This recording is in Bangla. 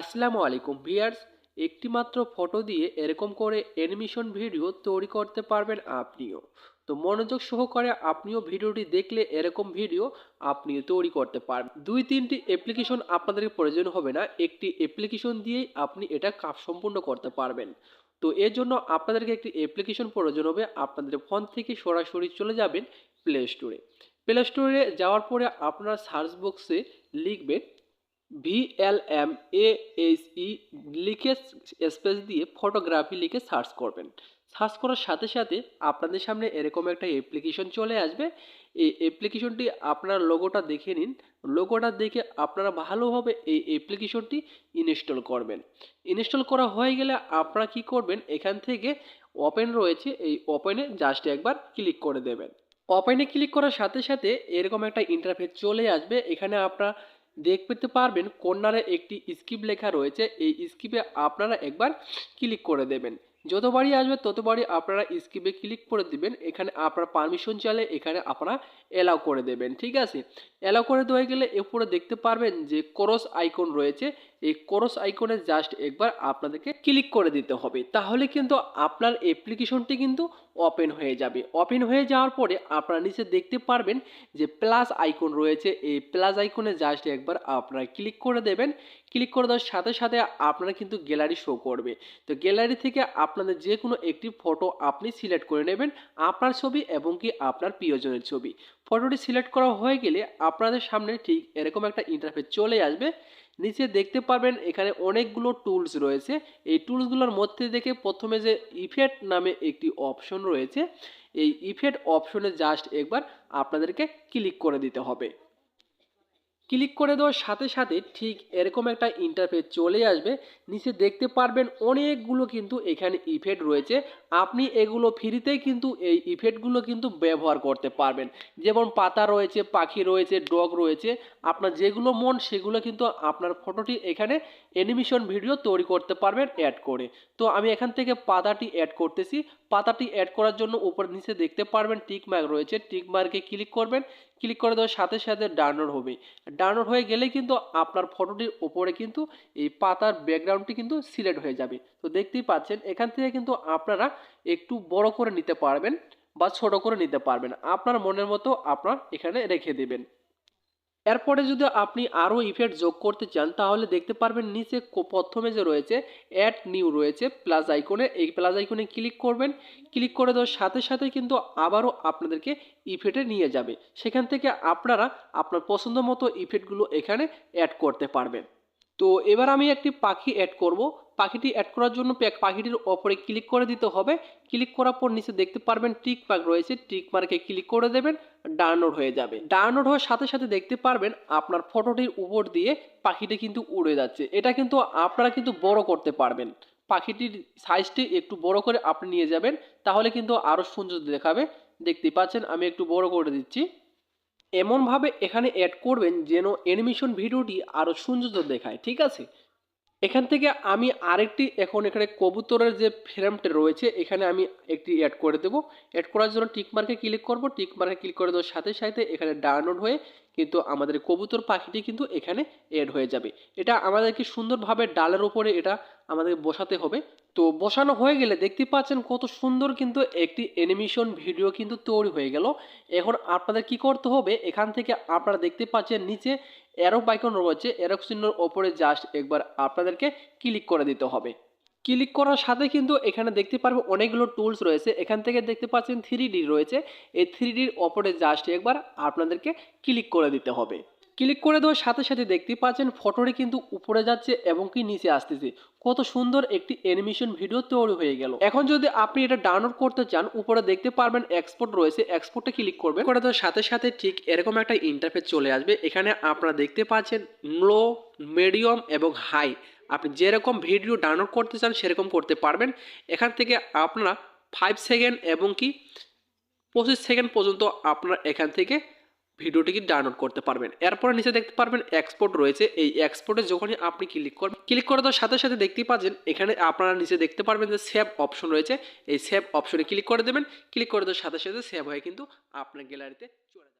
আসসালামু আলাইকুম ভিয়ার্স, একটিমাত্র ফটো দিয়ে এরকম করে অ্যানিমেশন ভিডিও তৈরি করতে পারবেন আপনিও। তো মনোযোগ সহকারে আপনিও ভিডিওটি দেখলে এরকম ভিডিও আপনিও তৈরি করতে পারবেন। দুই তিনটি অ্যাপ্লিকেশন আপনাদের প্রয়োজন হবে না, একটি অ্যাপ্লিকেশন দিয়েই আপনি এটা কাজ সম্পূর্ণ করতে পারবেন। তো এর জন্য আপনাদেরকে একটি অ্যাপ্লিকেশন প্রয়োজন হবে, আপনাদের ফোন থেকে সরাসরি চলে যাবেন প্লে স্টোরে প্লে স্টোরে যাওয়ার পরে আপনারা সার্চ বক্সে লিখবেন V L M A H E লিখে স্পেস দিয়ে ফটোগ্রাফি লিখে সার্চ করবেন। সার্চ করার সাথে সাথে আপনাদের সামনে এরকম একটা অ্যাপ্লিকেশন চলে আসবে। এই অ্যাপ্লিকেশনটি আপনার লোগোটা দেখে নিন। লোগোটা দেখে আপনারা ভালোভাবে এই অ্যাপ্লিকেশনটি ইনস্টল করবেন। ইনস্টল করা হয়ে গেলে আপনারা কি করবেন? এখান থেকে ওপেন রয়েছে। এই ওপেনে জাস্ট একবার ক্লিক করে দেবেন। ওপেনে ক্লিক করার সাথে সাথে এরকম একটা ইন্টারফেস চলে আসবে। এখানে আপনারা দেখতে পারবেন কর্নারে একটি স্কিপ লেখা রয়েছে। এই স্কিপে আপনারা একবার ক্লিক করে দেবেন। যতবারই আসবে ততবারই আপনারা স্কিপে ক্লিক করে দিবেন। এখানে আপনার পারমিশন চাইলে এখানে আপনারা অ্যালাউ করে দেবেন, ঠিক আছে? অ্যালাউ করে দেওয়া গেলে এরপরে দেখতে পারবেন যে ক্রস আইকন রয়েছে। এই ক্রস আইকনে জাস্ট একবার আপনাদেরকে ক্লিক করে দিতে হবে। তাহলে কিন্তু আপনার অ্যাপ্লিকেশনটি কিন্তু ওপেন হয়ে যাবে। ওপেন হয়ে যাওয়ার পরে আপনারা নিচে দেখতে পারবেন যে প্লাস আইকন রয়েছে। এই প্লাস আইকনে জাস্ট একবার আপনারা ক্লিক করে দেবেন। ক্লিক করে দেওয়ার সাথে সাথে আপনারা কিন্তু গ্যালারি শো করবে। তো গ্যালারি থেকে আপনাদের যে কোনো একটি ফটো আপনি সিলেক্ট করে নেবেন আপনার ছবি এবং কি আপনার প্রিয়জনের ছবি। ফটোটি সিলেক্ট করা হয়ে গেলে আপনাদের সামনে ঠিক এরকম একটা ইন্টারফেস চলে আসবে। নিচে দেখতে পাবেন এখানে অনেকগুলো টুলস রয়েছে। এই টুলসগুলোর মধ্যে দেখে প্রথমে যে ইফেক্ট নামে একটি অপশন রয়েছে, এই ইফেক্ট অপশনে জাস্ট একবার আপনাদেরকে ক্লিক করে দিতে হবে। ক্লিক করে দেওয়ার সাথে সাথে ঠিক এরকম একটা ইন্টারফেস চলে আসবে। নিচে দেখতে পারবেন অনেকগুলো কিন্তু এখানে ইফেক্ট রয়েছে। আপনি এগুলো ফ্রিতেই কিন্তু এই ইফেক্টগুলো কিন্তু ব্যবহার করতে পারবেন। যেমন পাতা রয়েছে, পাখি রয়েছে ডগ রয়েছে, আপনার যেগুলো মন সেগুলো কিন্তু আপনার ফটোটি এখানে অ্যানিমেশন ভিডিও তৈরি করতে পারবেন অ্যাড করে। তো আমি এখান থেকে পাতাটি অ্যাড করতেছি। পাতাটি অ্যাড করার জন্য উপর নিচে দেখতে পারবেন টিক মার্ক রয়েছে। টিক মার্কে ক্লিক করবেন। ক্লিক করে দেওয়ার সাথে সাথে ডাউনলোড হবে। ডাউনলোড হয়ে গেলে কিন্তু আপনার ফটোটির উপরে কিন্তু এই পাতার ব্যাকগ্রাউন্ডটি কিন্তু সিলেক্ট হয়ে যাবে। তো দেখতেই পাচ্ছেন, এখান থেকে কিন্তু আপনারা একটু বড় করে নিতে পারবেন বা ছোট করে নিতে পারবেন। আপনার মনের মতো আপনার এখানে রেখে দেবেন। এরপরে যদি আপনি আরও ইফেক্ট যোগ করতে চান, তাহলে দেখতে পারবেন নিচে প্রথমে যে রয়েছে অ্যাড নিউ রয়েছে প্লাস আইকনে এই প্লাস আইকনে ক্লিক করবেন। ক্লিক করে দেওয়ার সাথে সাথে কিন্তু আবারও আপনাদেরকে ইফেক্টে নিয়ে যাবে। সেখান থেকে আপনারা আপনার পছন্দ মতো ইফেক্টগুলো এখানে অ্যাড করতে পারবেন। তো এবার আমি একটি পাখি অ্যাড করব। পাখিটি অ্যাড করার জন্য পাখিটির ওপরে ক্লিক করে দিতে হবে। ক্লিক করার পর নিচে দেখতে পারবেন টিক মার্ক রয়েছে। টিক মার্কে ক্লিক করে দেবেন ডাউনলোড হয়ে যাবে। ডাউনলোড হওয়ার সাথে সাথে দেখতে পারবেন আপনার ফটোটির উপর দিয়ে পাখিটি কিন্তু উড়ে যাচ্ছে। এটা কিন্তু আপনারা কিন্তু বড় করতে পারবেন। পাখিটির সাইজটি একটু বড় করে আপনি নিয়ে যাবেন, তাহলে কিন্তু আরও সুন্দর দেখাবে। দেখতে পাচ্ছেন, আমি একটু বড় করে দিচ্ছি। এমনভাবে এখানে অ্যাড করবেন যেন অ্যানিমেশন ভিডিওটি আরও সৌন্দর্য দেখায়, ঠিক আছে? এখান থেকে আমি আরেকটি, এখন এখানে কবুতরের যে ফ্রেমটা রয়েছে, এখানে আমি একটি অ্যাড করে দেবো। অ্যাড করার জন্য টিকমার্কে ক্লিক করব। টিকমার্কে ক্লিক করে দেওয়ার সাথে সাথে এখানে ডাউনলোড হয়ে কিন্তু আমাদের কবুতর পাখিটি কিন্তু এখানে অ্যাড হয়ে যাবে। এটা আমাদেরকে সুন্দরভাবে ডালের উপরে এটা আমাদের বসাতে হবে। তো বসানো হয়ে গেলে দেখতে পাচ্ছেন কত সুন্দর কিন্তু একটি অ্যানিমেশন ভিডিও কিন্তু তৈরি হয়ে গেল। এখন আপনাদের কি করতে হবে? এখান থেকে আপনারা দেখতে পাচ্ছেন নিচে অ্যারো বাইকন রয়েছে অ্যারো চিহ্নর ওপরে জাস্ট একবার আপনাদেরকে ক্লিক করে দিতে হবে। ক্লিক করার সাথে কিন্তু এখানে দেখতে পারব অনেকগুলো টুলস রয়েছে। এখান থেকে দেখতে পাচ্ছেন থ্রি রয়েছে। এই থ্রি ডির ওপরে জাস্ট একবার আপনাদেরকে ক্লিক করে দিতে হবে। ক্লিক করে দেওয়ার সাথে সাথে দেখতে পাচ্ছেন ফটোটি কিন্তু উপরে যাচ্ছে এবং কি নিচে আসতেছে। কত সুন্দর একটি অ্যানিমেশন ভিডিও তৈরি হয়ে গেল। এখন যদি আপনি এটা ডাউনলোড করতে চান, উপরে দেখতে পারবেন এক্সপোর্ট রয়েছে। এক্সপোর্টে ক্লিক করবেন। করে দেওয়ার সাথে সাথে ঠিক এরকম একটা ইন্টারফেস চলে আসবে। এখানে আপনারা দেখতে পাচ্ছেন লো মিডিয়াম এবং হাই আপনি যেরকম ভিডিও ডাউনলোড করতে চান, সেরকম করতে পারবেন। এখান থেকে আপনারা ফাইভ সেকেন্ড এবং কি পঁচিশ সেকেন্ড পর্যন্ত আপনারা এখান থেকে ভিডিওটিকে ডাউনলোড করতে পারবেন। এরপরে নিচে দেখতে পারবেন এক্সপোর্ট রয়েছে। এই এক্সপোর্টে যখনই আপনি ক্লিক করবেন ক্লিক করে দেওয়ার সাথে সাথে দেখতে পাচ্ছেন, এখানে আপনারা নিচে দেখতে পারবেন যে সেভ অপশন রয়েছে। এই সেভ অপশনে ক্লিক করে দেবেন। ক্লিক করে দেওয়ার সাথে সাথে সেভ হয়ে কিন্তু আপনার গ্যালারিতে চলে